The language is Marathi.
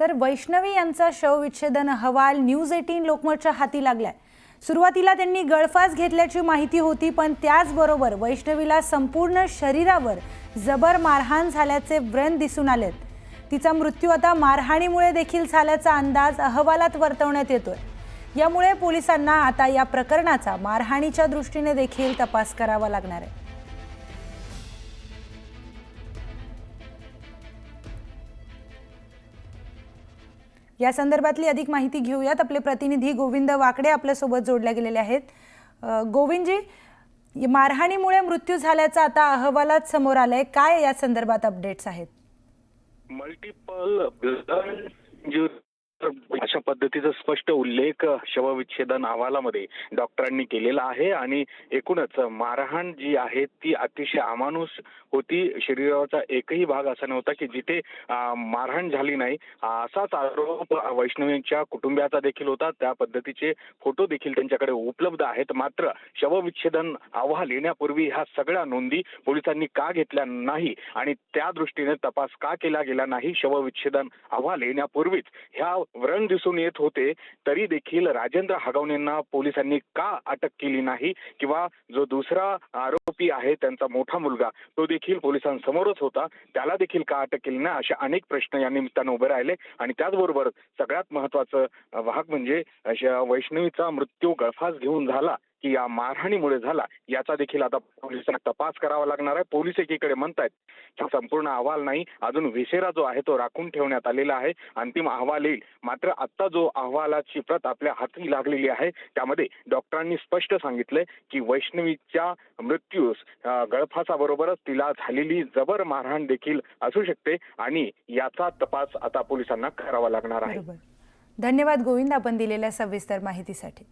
तर वैष्णवी यांचा शवविच्छेदन अहवाल न्यूज एटीन लोकमतच्या हाती लागलाय. सुरुवातीला त्यांनी गळफास घेतल्याची माहिती होती पण त्याचबरोबर वैष्णवीला संपूर्ण शरीरावर जबर मारहाण झाल्याचे व्रण दिसून आलेत. तिचा मृत्यू आता मारहाणीमुळे देखील झाल्याचा अंदाज अहवालात वर्तवण्यात येतोय. यामुळे पोलिसांना आता या प्रकरणाचा मारहाणीच्या दृष्टीने देखील तपास करावा लागणार आहे. या संदर्भातली अधिक माहिती घेऊयात. आपले प्रतिनिधी गोविंद वाकडे आपल्यासोबत जोडल्या गेलेले आहेत. गोविंदजी मारहाणीमुळे मृत्यू झाल्याचा आता अहवालात समोर आलाय. काय या संदर्भात अपडेट्स आहेत? मल्टिपल अशा पद्धतीचा स्पष्ट उल्लेख शवविच्छेदन अहवालामध्ये डॉक्टरांनी केलेला आहे आणि एकूणच मारहाण जी आहे ती अतिशय अमानुष होती. शरीराचा एकही भाग असा नव्हता की जिथे मारहाण झाली नाही. असाच आरोप वैष्णवींच्या कुटुंबियाचा देखील होता. त्या पद्धतीचे फोटो देखील त्यांच्याकडे उपलब्ध आहेत. मात्र शवविच्छेदन अहवाल येण्यापूर्वी ह्या सगळ्या नोंदी पोलिसांनी का घेतल्या नाही आणि त्या दृष्टीने तपास का केला गेला नाही? शवविच्छेदन अहवाल येण्यापूर्वीच ह्या व्रण दिसून येत होते तरी देखील राजेंद्र हगवणेंना पोलिसांनी का अटक केली नाही? किंवा जो दुसरा आरोपी आहे त्यांचा मोठा मुलगा तो देखील पोलिसांसमोरच होता त्याला देखील का अटक केली नाही? असे अनेक प्रश्न या निमित्तानं उभे राहिले. आणि त्याचबरोबर सगळ्यात महत्वाचं वाहक भाग म्हणजे अशा वैष्णवीचा मृत्यू गळफास घेऊन झाला. की या मारहाणीमुळे झाला. याचा देखील आता पोलिसांना तपास करावा लागणार आहे. पोलीस एकीकडे म्हणतायत की संपूर्ण अहवाल नाही अजून विशेरा जो आहे तो राखून ठेवण्यात आलेला आहे. अंतिम अहवाल येईल. मात्र आता जो अहवालाची प्रत आपल्या हाती लागलेली आहे त्यामध्ये डॉक्टरांनी स्पष्ट सांगितलंय की वैष्णवीच्या मृत्यूस गळफासाबरोबरच तिला झालेली जबर मारहाण देखील असू शकते आणि याचा तपास आता पोलिसांना करावा लागणार आहे. धन्यवाद गोविंद आपण दिलेल्या सविस्तर माहितीसाठी.